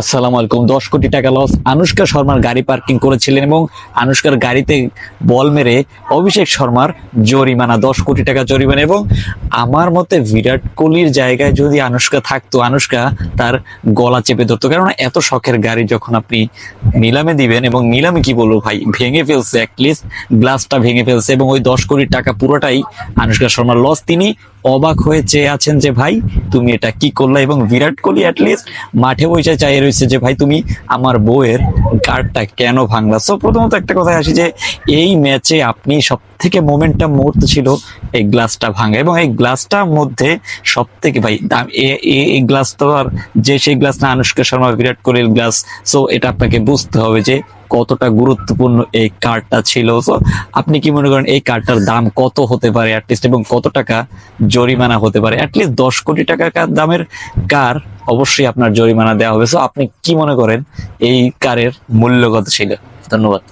আসসালামু আলাইকুম। দশ কোটি টাকা লস আনুষ্কা শর্মার গাড়ি পার্কিং করেছিলেন এবং আনুষ্কার গাড়িতে বল মেরে অভিষেক শর্মার জরিমানা, দশ কোটি টাকা জরিমানা এবং আমার মতে বিরাট কোহলির জায়গায় যদি আনুষ্কা থাকতো, আনুষ্কা তার গলা চেপে ধরতো। কারণ এত শখের গাড়ি যখন আপনি নিলামে দিবেন এবং নিলামে কি বলব ভাই, ভেঙে ফেলছে অ্যাটলিস্ট গ্লাসটা ভেঙে ফেলছে এবং ওই দশ কোটি টাকা পুরোটাই আনুষ্কা শর্মার লস তিনি অবাক হয়ে চেয়ে আছেন যে, ভাই, তুমি এটা কি করলে? এবং বিরাট কোহলি অ্যাটলিস্ট মাঠে বসে চাইয়ে রয়েছে যে, ভাই, তুমি আমার বউয়ের গার্ডটা কেন ভাঙলা? সো প্রথমত একটা কথায় আসি যে, এই ম্যাচে আপনি সব থেকে মোমেন্টাম মুহূর্ত ছিল এই গ্লাসটা ভাঙা এবং এই গ্লাসটার মধ্যে সব থেকে ভাই এই গ্লাস তো আর যে, সেই গ্লাস না, আনুষ্কা শর্মা, বিরাট কোহলির গ্লাস সো এটা আপনাকে বুঝতে হবে যে কতটা গুরুত্বপূর্ণ এই কার্ডটা ছিল। সো আপনি কি মনে করেন এই কার্ডটার দাম কত হতে পারে অ্যাটলিস্ট এবং কত টাকা জরিমানা হতে পারে? অ্যাটলিস্ট দশ কোটি টাকা দামের কার অবশ্যই আপনার জরিমানা দেওয়া হবে। আপনি কি মনে করেন এই কারের মূল্য কত ছিল? ধন্যবাদ।